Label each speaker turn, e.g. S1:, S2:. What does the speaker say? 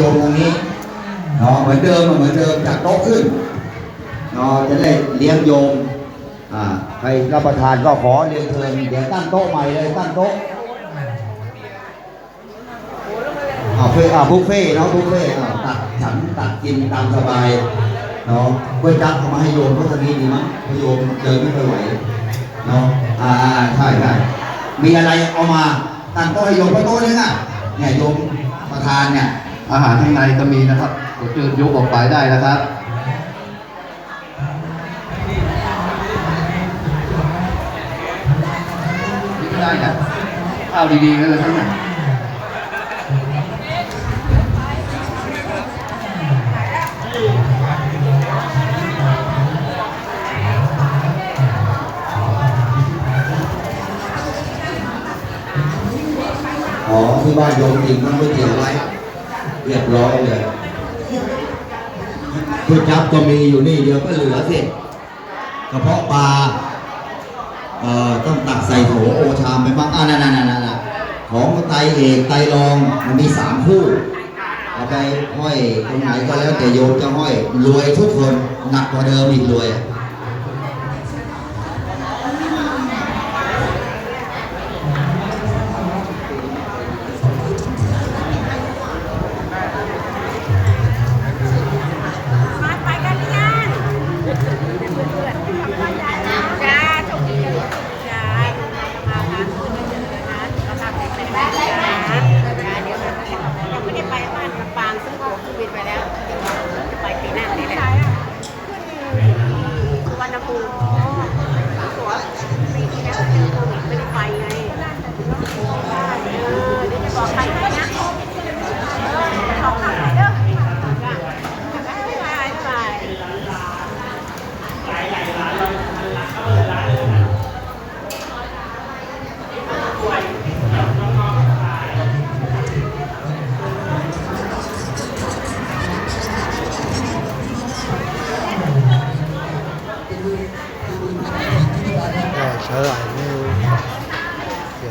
S1: โยมตรงนี้เนาะเหมือนเดิมเหมือนเดิมจากโต๊ะขึ้นเนาะจะได้เลี้ยงโยมอ่าใครรับประทานก็ขอเรียนเชิญเดี๋ยวตั้งโต๊ะใหม่เลยตั้งโต๊ะอ่าเฟ่อาบุฟเฟ่ต์เนาะบุฟเฟ่ต์อ่าตักฉันตักกินตามสบายเนาะก๋วยจั๊บเอามาให้โยมเพราะตอนนี้ดีมั้งพราะโยมเดินไม่ค่อยไหวเนาะอ่าอ่าใช่ใช่มีอะไรเอามาตั้งโต๊ะให้โยมเพราะโต๊ะนึงอะเนี่ยโยมประธานเนี่ย
S2: อาหารข้างในก็มีนะครับกดจืดยกออกไปได้นะครับนี่ก็ได้นะข้าวดีๆก็เลยทั้งนั้น
S1: อ๋อที่บ้านโยมจริงมันก๋วยเตี๋ยวไว้ รียบร้อยเลยก๋วยจับก็มีอยู่นี่เดียวก็เหลือสิกระเพาะปลาเอ่อต้องตักใส่โถโอชามไปบ้างอ่านั่นนั่นนั่นนั่นของไตเอกไตรองมันมีสามคู่เอาไปห้อยตรงไหนก็แล้วแต่โยมจะห้อยรวยทุกคนหนักกว่าเดิมอีกรวย
S3: Thank you. rồi trở lại nêu giờ